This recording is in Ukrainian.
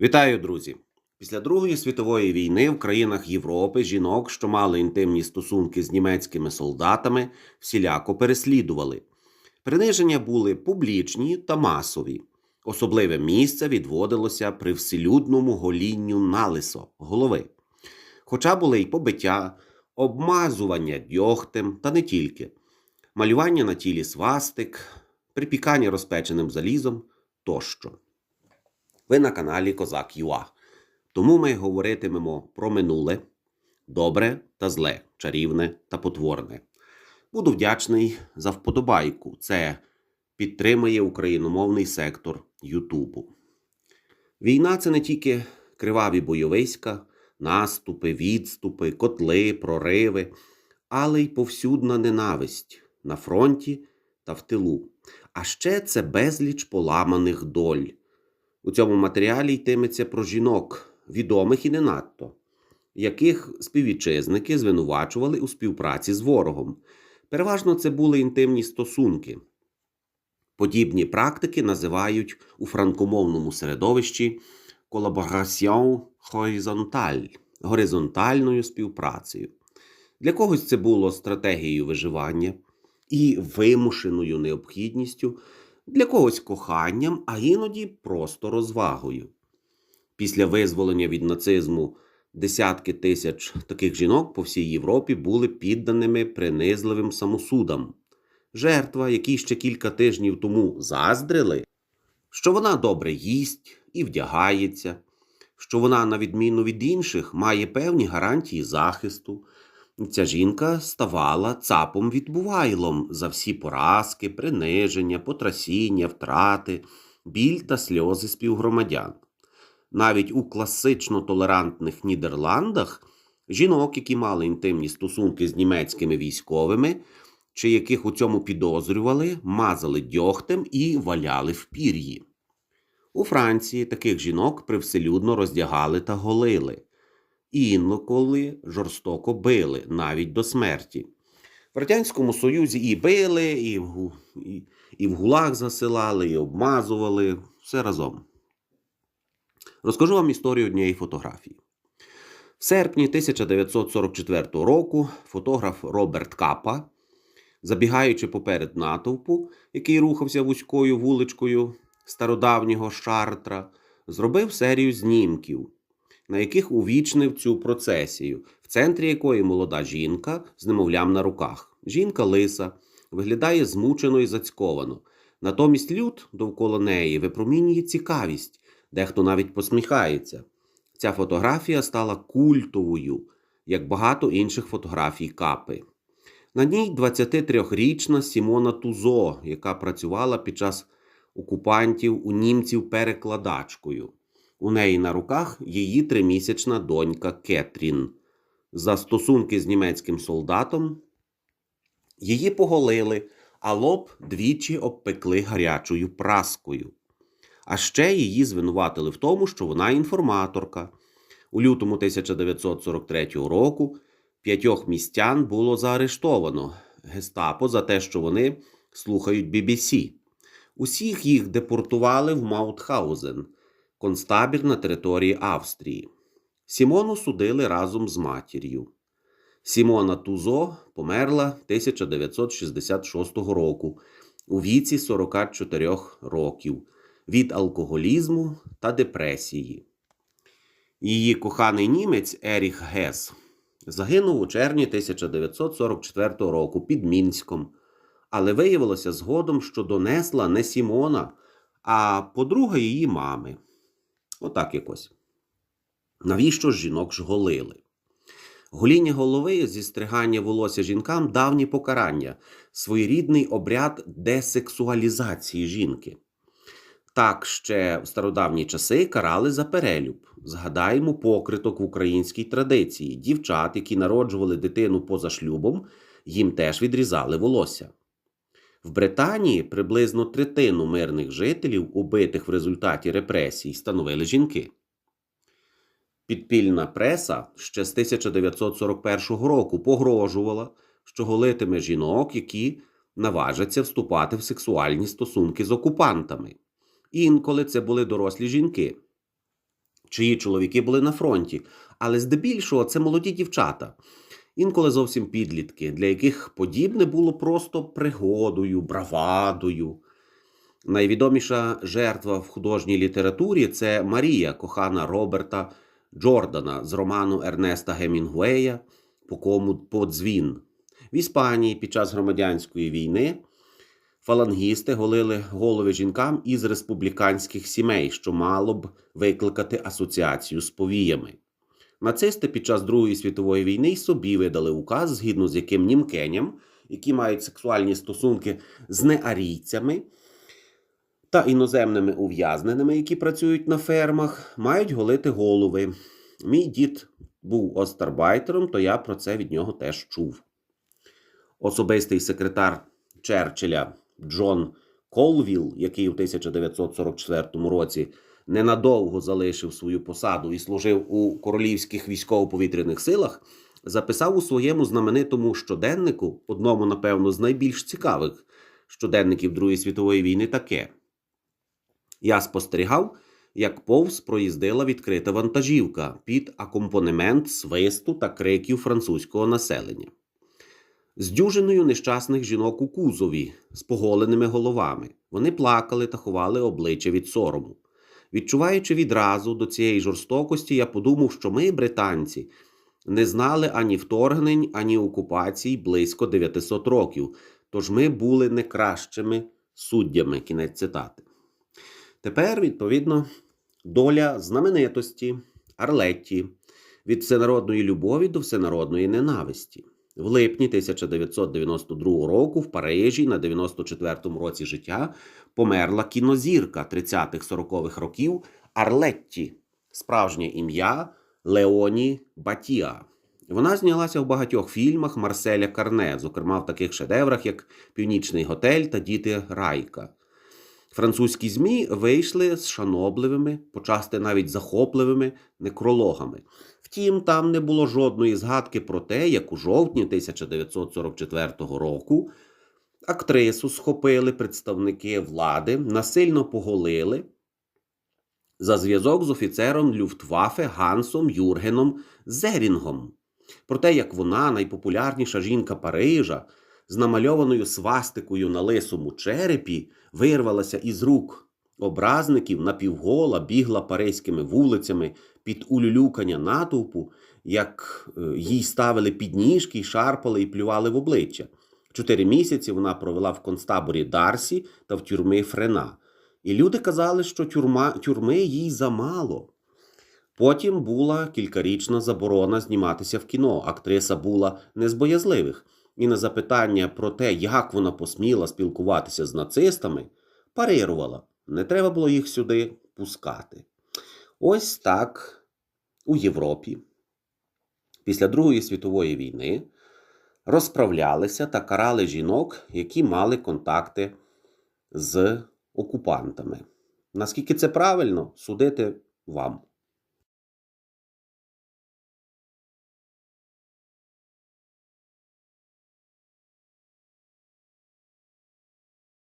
Вітаю, друзі! Після Другої світової війни в країнах Європи жінок, що мали інтимні стосунки з німецькими солдатами, всіляко переслідували. Приниження були публічні та масові. Особливе місце відводилося при вселюдному голінню налисо голови. Хоча були й побиття, обмазування дьогтем та не тільки, малювання на тілі свастик, припікання розпеченим залізом тощо. Ви на каналі Козак ЮА. Тому ми говоритимемо про минуле, добре та зле, чарівне та потворне. Буду вдячний за вподобайку. Це підтримує україномовний сектор Ютубу. Війна це не тільки криваві бойовиська, наступи, відступи, котли, прориви, але й повсюдна ненависть на фронті та в тилу. А ще це безліч поламаних доль. У цьому матеріалі йтиметься про жінок, відомих і не надто, яких співвітчизники звинувачували у співпраці з ворогом. Переважно це були інтимні стосунки. Подібні практики називають у франкомовному середовищі колабораціон хоризонталь горизонтальною співпрацею. Для когось це було стратегією виживання і вимушеною необхідністю для когось коханням, а іноді просто розвагою. Після визволення від нацизму десятки тисяч таких жінок по всій Європі були підданими принизливим самосудам. Жертва, які ще кілька тижнів тому заздрили, що вона добре їсть і вдягається, що вона, на відміну від інших, має певні гарантії захисту, Ця жінка ставала цапом відбувайлом за всі поразки, приниження, потрасіння, втрати, біль та сльози співгромадян. Навіть у класично толерантних Нідерландах жінок, які мали інтимні стосунки з німецькими військовими, чи яких у цьому підозрювали, мазали дьогтем і валяли в пір'ї. У Франції таких жінок привселюдно роздягали та голили інколи жорстоко били навіть до смерті. В Радянському Союзі і били, і в, і, і в гулаг засилали, і обмазували все разом. Розкажу вам історію однієї фотографії. В серпні 1944 року фотограф Роберт Капа, забігаючи поперед натовпу, який рухався вузькою вуличкою стародавнього Шартра, зробив серію знімків, на яких увічнив цю процесію, в центрі якої молода жінка з немовлям на руках. Жінка лиса, виглядає змучено і зацьковано. Натомість люд довкола неї випромінює цікавість, дехто навіть посміхається. Ця фотографія стала культовою, як багато інших фотографій капи. На ній 23-річна Сімона Тузо, яка працювала під час окупантів у німців перекладачкою. У неї на руках її тримісячна донька Кетрін. За стосунки з німецьким солдатом її поголили, а лоб двічі обпекли гарячою праскою. А ще її звинуватили в тому, що вона інформаторка. У лютому 1943 року п'ятьох містян було заарештовано гестапо за те, що вони слухають BBC. Усіх їх депортували в Маутхаузен, концтабір на території Австрії. Сімону судили разом з матір'ю. Сімона Тузо померла 1966 року у віці 44 років від алкоголізму та депресії. Її коханий німець Еріх Гес загинув у червні 1944 року під Мінськом, але виявилося згодом, що донесла не Сімона, а подруга її мами. Отак якось. Навіщо ж жінок ж голили? Гоління голови зі стригання волосся жінкам давні покарання, своєрідний обряд десексуалізації жінки. Так ще в стародавні часи карали за перелюб. Згадаємо покриток в українській традиції. Дівчат, які народжували дитину поза шлюбом, їм теж відрізали волосся. В Британії приблизно третину мирних жителів, убитих в результаті репресій, становили жінки. Підпільна преса ще з 1941 року погрожувала, що голитиме жінок, які наважаться вступати в сексуальні стосунки з окупантами. Інколи це були дорослі жінки. чиї чоловіки були на фронті, але здебільшого це молоді дівчата, інколи зовсім підлітки, для яких подібне було просто пригодою, бравадою. Найвідоміша жертва в художній літературі це Марія, кохана Роберта Джордана з роману Ернеста Гемінгуея по кому подзвін. В Іспанії під час громадянської війни фалангісти голили голови жінкам із республіканських сімей, що мало б викликати асоціацію з повіями. Нацисти під час Другої світової війни й собі видали указ, згідно з яким німкеням, які мають сексуальні стосунки з неарійцями та іноземними ув'язненими, які працюють на фермах, мають голити голови. Мій дід був остарбайтером, то я про це від нього теж чув. Особистий секретар Черчилля Джон Колвіл, який у 1944 році ненадовго залишив свою посаду і служив у королівських військово-повітряних силах, записав у своєму знаменитому щоденнику, одному, напевно, з найбільш цікавих щоденників Другої світової війни, таке. Я спостерігав, як повз проїздила відкрита вантажівка під акомпанемент свисту та криків французького населення. З дюжиною нещасних жінок у кузові, з поголеними головами. Вони плакали та ховали обличчя від сорому. Відчуваючи відразу до цієї жорстокості, я подумав, що ми, британці, не знали ані вторгнень, ані окупацій близько 900 років, тож ми були не кращими суддями. Кінець цитати. Тепер, відповідно, доля знаменитості Арлетті від всенародної любові до всенародної ненависті. В липні 1992 року в Парижі на 94-му році життя померла кінозірка 30-40-х років Арлетті, справжнє ім'я Леоні Батіа. Вона знялася в багатьох фільмах Марселя Карне, зокрема в таких шедеврах, як Північний готель та Діти Райка. Французькі ЗМІ вийшли з шанобливими, почасти навіть захопливими некрологами. Втім, там не було жодної згадки про те, як у жовтні 1944 року актрису схопили представники влади, насильно поголили за зв'язок з офіцером Люфтваффе Гансом Юргеном Зерінгом. Про те, як вона, найпопулярніша жінка Парижа, з намальованою свастикою на лисому черепі, вирвалася із рук образників напівгола, бігла паризькими вулицями під улюлюкання натовпу, як е, їй ставили підніжки, шарпали і плювали в обличчя. Чотири місяці вона провела в концтаборі Дарсі та в тюрми Френа. І люди казали, що тюрма, тюрми їй замало. Потім була кількарічна заборона зніматися в кіно. Актриса була не з боязливих. І на запитання про те, як вона посміла спілкуватися з нацистами, парирувала. Не треба було їх сюди пускати. Ось так у Європі після Другої світової війни розправлялися та карали жінок, які мали контакти з окупантами. Наскільки це правильно, судити вам.